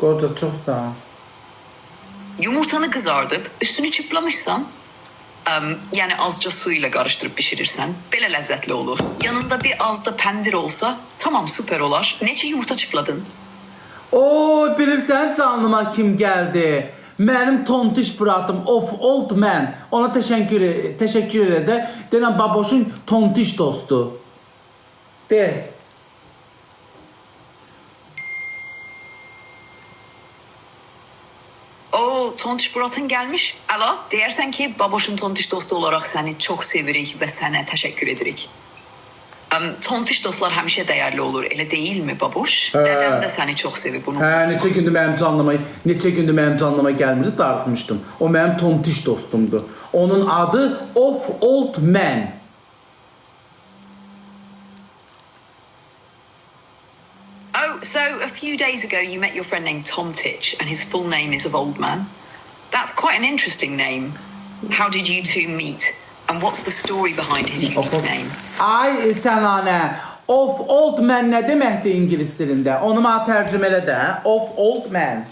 Qoca çox sağ ol. Yumurtanı kızartıp üstünü çıplamışsan yani azca suyla karıştırıp pişirirsen belə lezzetli olur. Yanında bir az da pendir olsa tamam süper olar. Neçə yumurta çıpladın? Oy, bilirsən canlıma kim gəldi? Mənim tontiş bratım of old man. Ona təşəkkür təşəkkür elə də. Denən baboşun tontiş dostu. De. O tontiş Burat'ın gelmiş. Alo deyərsən ki baboşun tontiş dostu olarak seni çok sevirik ve sana teşekkür edirik. Em, tontiş dostlar həmişə dəyərli olur, elə deyilmi baboş? Hə. Dədəm də səni çox sevir bunu. Hə, neçə gündür mənim canlıma, neçə gündür mənim canlıma gəlmirdi, darıxmışdım. O mənim tontiş dostumdur. Onun adı Of Old Man. Oh, so a few days ago you met your friend named Tom Titch, and his full name is of Old Man. That's quite an interesting name. How did you two meet? And what's the story behind his unique name? Ay sənanə. Of Old Man nə deməkdir ingilis dilində? Onu mənə tərcümə elə də. Of Old Man.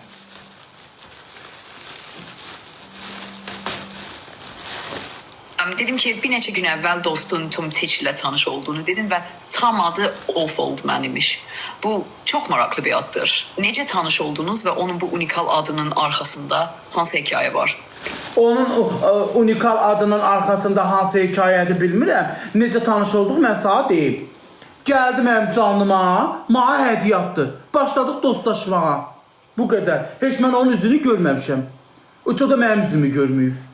Dedim ki bir neçə gün əvvəl dostun Tom Titch ilə tanış olduğunu dedim və tam adı Of Old Man imiş. Bu çox maraqlı bir addır. Necə tanış oldunuz və onun bu unikal adının arxasında hansı hekayə var? Onun o, o, unikal adının arxasında hansı hekayədir bilmirəm. Necə tanış olduq mən sənə deyim. Gəldi mənim canlıma, mənə hədiyyə. Başladıq dostlaşmağa. Bu qədər. Heç mən onun üzünü görməmişəm. O da mənim üzümü görməyib.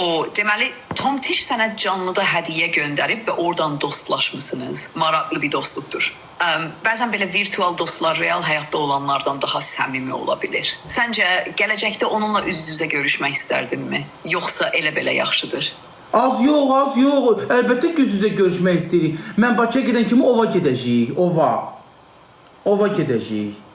O deməli Tom Tish sənə canlıda hədiyyə göndərib və oradan dostlaşmısınız. Maraqlı bir dostluqdur. Um, bəzən belə virtual dostlar real həyatda olanlardan daha səmimi ola bilər. Səncə gələcəkdə onunla üz-üzə görüşmək istərdinmi? Yoxsa elə belə yaxşıdır? Az yox, az yox. Əlbəttə ki, yüz-üzə görüşmək istəyirik. Mən Bakıya gedən kimi ova gedəcəyik. Ova. Ova gedəcəyik.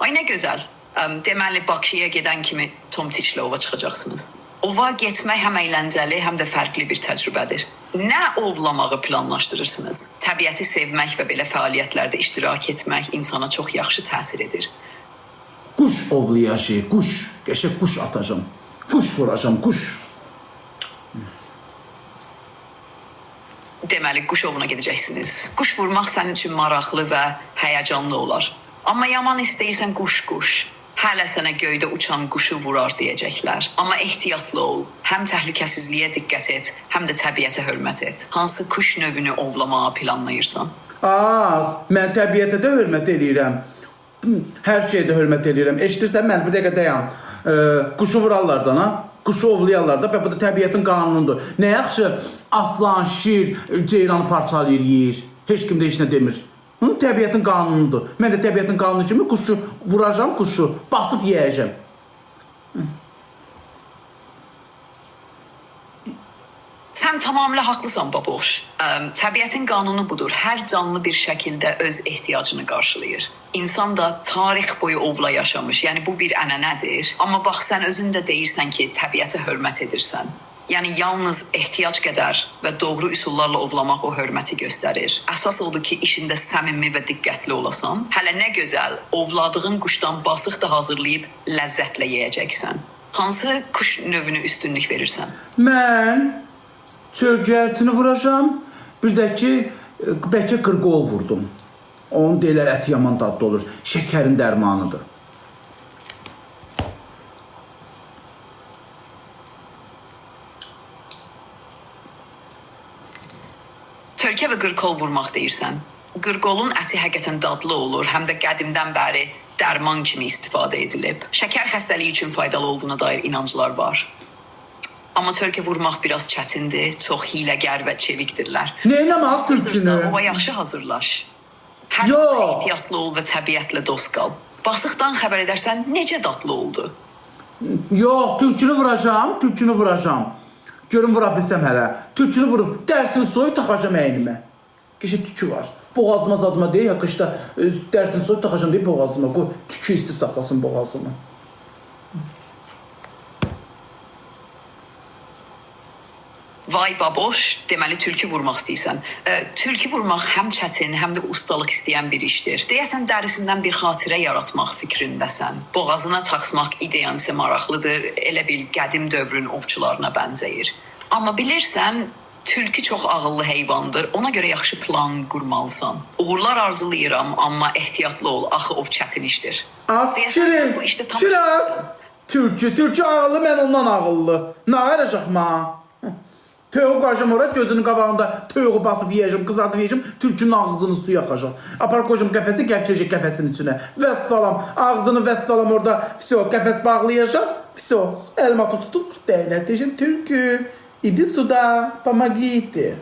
Ay nə gözəl. Um, deməli Bakıya gedən kimi Tom Tishlə ova çıxacaqsınız. Ova getmək həm əyləncəli, həm də fərqli bir təcrübədir. Nə ovlamağı planlaşdırırsınız? Təbiəti sevmək və belə fəaliyyətlərdə iştirak etmək insana çox yaxşı təsir edir. Quş ovlayacağıq, quş. Qəşəng quş atacağam. Quş vuracağam, quş. Deməli quş ovuna gedəcəksiniz. Quş vurmaq sənin üçün maraqlı və həyəcanlı olar. Amma yaman istəyirsən quş-quş. Hələ sənə göydə uçan quşu vurar deyəcəklər. Amma ehtiyatlı ol. Həm təhlükəsizliyə diqqət et, həm də təbiətə hörmət et. Hansı quş növünü ovlamağı planlayırsan? Az, mən təbiətə də hörmət eləyirəm. Hər şeydə hörmət eləyirəm. Eşidirsən mən bir dəqiqə dayan. Ee, quşu vurarlardan ha. Quşu ovlayarlar da. Bu da təbiətin qanunudur. Nə yaxşı aslan, şir, ceyran parçalayır, yeyir. Heç kim də heç demir. Hı, təbiətin qanunudur. Mən də təbiətin qanunu kimi quşu vuracağam, quşu basıb yeyəcəm. Sən tamamilə haqlısan baboş. Əm, Təbiətin qanunu budur. Hər canlı bir şəkildə öz ehtiyacını qarşılayır. İnsan da tarix boyu ovla yaşamış. Yəni bu bir ənənədir. Amma bax sən özün də deyirsən ki, təbiətə hörmət edirsən. Yəni yalnız ehtiyac qədər və doğru üsullarla ovlamaq o hörməti göstərir. Əsas odur ki, işində səmimi və diqqətli olasan. Hələ nə gözəl, ovladığın quşdan basıq da hazırlayıb ləzzətlə yeyəcəksən. Hansı quş növünü üstünlük verirsən? Mən çölgərçini vuracağam. Bir də ki, bəlkə qırqol vurdum. Onun deyirlər əti yaman dadlı olur. Şəkərin dərmanıdır. Törkə və qırqol vurmaq deyirsən. Qırqolun əti həqiqətən dadlı olur, həm də qədimdən bəri dərman kimi istifadə edilib. Şəkər xəstəliyi üçün faydalı olduğuna dair inanclar var. Amma törkə vurmaq biraz çətindir, çox hiləgər və çevikdirlər. Neynəmək tülkünü? Ova yaxşı hazırlaş. Hər vaxt ehtiyatlı ol və təbiətlə dost qal. Basıqdan xəbər edərsən necə dadlı oldu. Yox, tülkünü vuracağam, tülkünü vuracağam. Görüm vura bilsəm hələ. Tülkünü vurub dərsini soyub taxacağam əynimə. Qəşə tükü var. Boğazıma zadıma ya qışda e, dərsini soyub taxacağam deyib boğazıma. Qoy tükü isti saxlasın boğazımı. Vay baboş, deməli tülkü vurmaq istəyirsən. E, tülkü vurmaq həm çətin, həm də ustalıq istəyən bir işdir. Deyəsən dərisindən bir xatirə yaratmaq fikrindəsən. Boğazına taxmaq ideyan isə maraqlıdır. Elə bil qədim dövrün ovçularına bənzəyir. Amma bilirsən, tülkü çox ağıllı heyvandır. Ona görə yaxşı plan qurmalısan. Uğurlar arzulayıram, amma ehtiyatlı ol. Axı ov çətin işdir. Az şirin. işte tam- Şiraz. Türkçü, Türkçü ağıllı, mən ondan ağıllı. Nə ayıracaq ma? Tövbe koyacağım oraya gözünün kabağında tövbe basıp yiyeceğim, kızartıp yiyeceğim. Türkünün ağzını suya yakacak. Apar koyacağım kefesi, getirecek kefesin içine. Vesselam. Ağzını vesselam orada. Vso, kefes bağlayacak. Vso. Elma tutup değnek diyeceğim. Türkü. İdi suda. Pamagiti.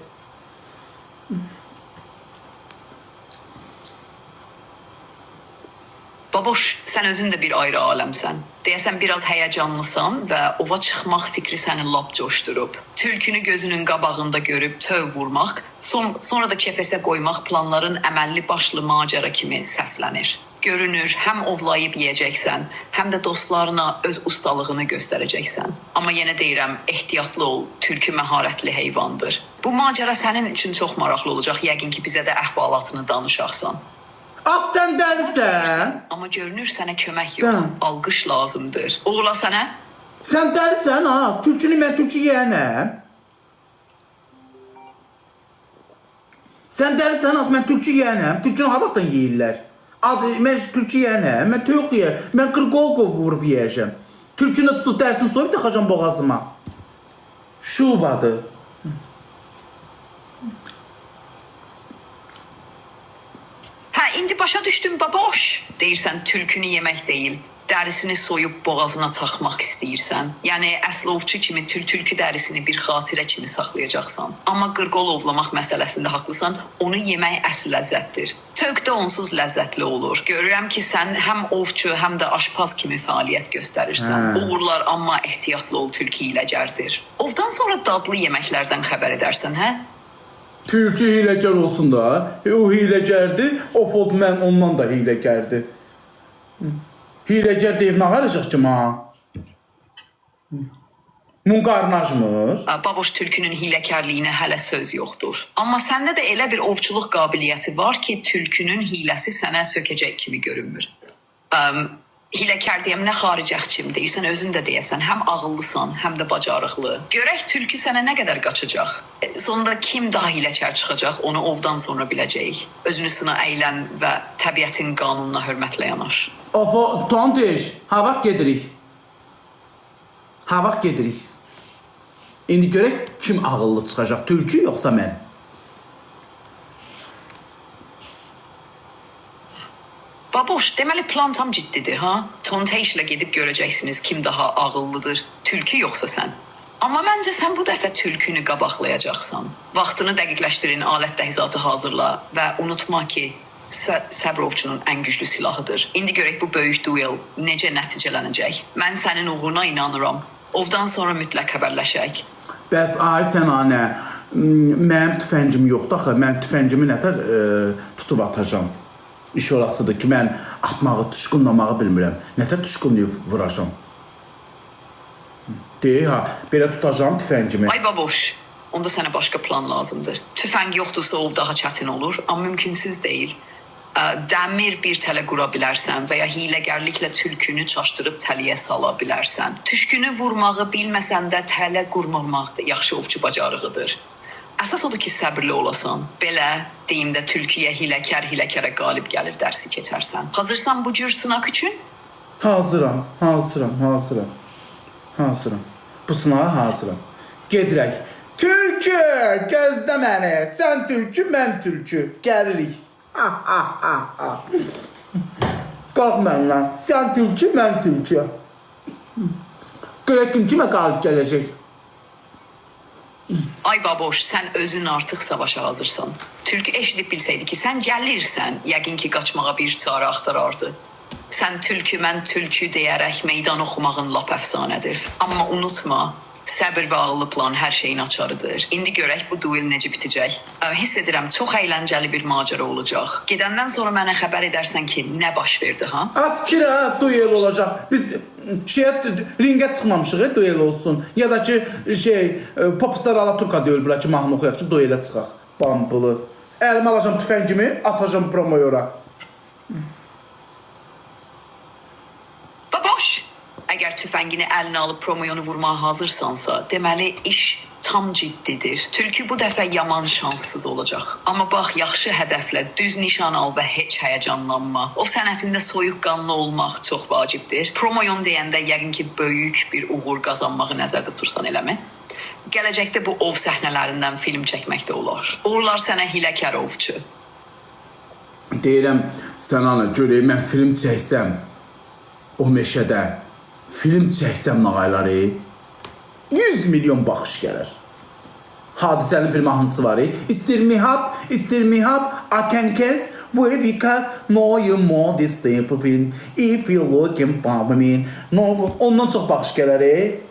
Baboş, sən özün də bir ayrı aləmsən. Deyəsən biraz həyəcanlısan və ova çıxmaq fikri səni lap coşdurub. Tülkünü gözünün qabağında görüb töv vurmaq, son, sonra da kəfəsə qoymaq planların əməlli başlı macəra kimi səslənir. Görünür, həm ovlayıb yeyəcəksən, həm də dostlarına öz ustalığını göstərəcəksən. Amma yenə deyirəm, ehtiyatlı ol, tülkü məharətli heyvandır. Bu macəra sənin üçün çox maraqlı olacaq. Yəqin ki, bizə də əhvalatını danışarsan. Az sən dəlisən? Amma görünür sənə kömək yox, Hə. alqış lazımdır. Oğla sənə Sən dəlisən ha? Türkünü mən türkü yeyənəm. Sən dəlisən ha? Mən türkü yeyənəm. Türkünü ha vaxtdan yeyirlər? Ad, mən türkü yeyənəm. Mən toyuq yeyərəm. Mən qırqolqov vurub yeyəcəm. Türkünü də tutub dərsini soyub taxacam boğazıma. Şubadır. Hə, indi başa düşdüm baboş. Deyirsən tülkünü yemək deyil, dərisini soyub boğazına taxmaq istəyirsən. Yəni əsl ovçu kimi tül tülkü dərisini bir xatirə kimi saxlayacaqsan. Amma qırqol ovlamaq məsələsində haqlısan. Onu yemək əsl ləzzətdir. Tövk də onsuz ləzzətli olur. Görürəm ki, sən həm ovçu, həm də aşpaz kimi fəaliyyət göstərirsən. Hə. Uğurlar, amma ehtiyatlı ol, tülkü iləcərdir. Ovdan sonra dadlı yeməklərdən xəbər edərsən, hə? Türkü hiləgər olsun da. E, o hiləgərdir. O fot mən ondan da hiləgərdir. Hiləgər deyib nə qaracaq ki ma? Mun qarnajmır. Ə, Baboş tülkünün hiləkarlığına hələ söz yoxdur. Amma səndə də elə bir ovçuluq qabiliyyəti var ki, tülkünün hiləsi sənə sökəcək kimi görünmür. Əm hiləkar deyəm nə xaricəxçim deyirsən, özün də deyəsən, həm ağıllısan, həm də bacarıqlı. Görək tülkü sənə nə qədər qaçacaq. E, Sonda kim daha hiləkar çıxacaq, onu ovdan sonra biləcəyik. Özünü sına əylən və təbiətin qanununa hörmətlə yanaş. Ofo tontiş. Ha vaxt gedirik. Ha vaxt gedirik. İndi görək kim ağıllı çıxacaq, tülkü yoxsa mən? Baboş, deməli plan tam ciddidir, ha? Tonteyşlə gedib görəcəksiniz kim daha ağıllıdır, tülkü yoxsa sən. Amma məncə sən bu dəfə tülkünü qabaqlayacaqsan. Vaxtını dəqiqləşdirin, alət təchizatı hazırla və unutma ki, sə səbrovçunun ən güclü silahıdır. İndi görək bu böyük duel necə nəticələnəcək. Mən sənin uğuruna inanıram. Ovdan sonra mütləq xəbərləşək. Bəs ay sən anə, mənim tüfəngim yoxdur axı. Mən tüfəngimi nətər e, tutub atacağam. İş orasıdır ki, mən atmağı, tuşqunlamağı bilmirəm. Nətər tuşqunlayıb vuracağam? Deyir ha, belə tutacağam tüfəngimi. Ay baboş, onda sənə başqa plan lazımdır. Tüfəng yoxdursa ov daha çətin olur, amma mümkünsüz deyil. Dəmir bir tələ qura bilərsən və ya hiləgərliklə tülkünü çaşdırıb təliyə sala bilərsən. Tüşkünü vurmağı bilməsən də tələ qurmamaq da yaxşı ovçu bacarığıdır. Əsas odur ki, səbirli olasan. Belə deyim də tülküyə hiləkar hiləkara qalib gəlir dərsi keçərsən. Hazırsan bu cür sınaq üçün? Hazıram, hazıram, hazıram. Hazıram. Bu sınağa hazıram. Gedirək. Tülkü, gözlə məni. Sən tülkü, mən tülkü. Gəlirik. Ha, ha, ha, ha. Qalx məndən. Sən tülkü, mən tülkü. Görək kim kimə qalib gələcək. Ay baboş, sən özün artıq savaşa hazırsan. Tülkü eşidib bilsəydi ki, sən gəlirsən, yəqin ki, qaçmağa bir çarə axtarardı. Sən tülkü, mən tülkü deyərək meydan oxumağın lap əfsanədir. Amma unutma, Səbr və ağıllı plan hər şeyin açarıdır. İndi görək bu duel necə bitəcək. Hiss edirəm çox əyləncəli bir macəra olacaq. Gedəndən sonra mənə xəbər edərsən ki, nə baş verdi, ha? Askir ha duel olacak. Biz şeye ringe çıkmamışıq e, duel olsun. Ya da ki şey e, Popstar Alaturka duel bırak ki mahnı oxuyaq ki duelə çıxaq. Bambılı. Əlimə alacağım tüfəngimi, atacağım promoyora. Baboş! Əgər tüfəngini əlinə alıb promoyonu vurmağa hazırsansa, deməli iş tam ciddidir. Tülkü bu dəfə yaman şanssız olacaq. Amma bax, yaxşı hədəflə düz nişan al və heç həyəcanlanma. O sənətində soyuqqanlı olmaq çox vacibdir. Promoyon deyəndə yəqin ki, böyük bir uğur qazanmağı nəzərdə tutursan, eləmi? Gələcəkdə bu ov səhnələrindən film çəkmək də olar. Uğurlar sənə hiləkar ovçu. Deyirəm sən ana görək mən film çəksəm o meşədə film çəksəm nağayları 100 milyon baxış gələr. Hadisənin bir mahnısı var. e. İstirmihab, istirmihab, akenkes, bu because no you more this thing If you looking for me, no, ondan çox baxış gələr.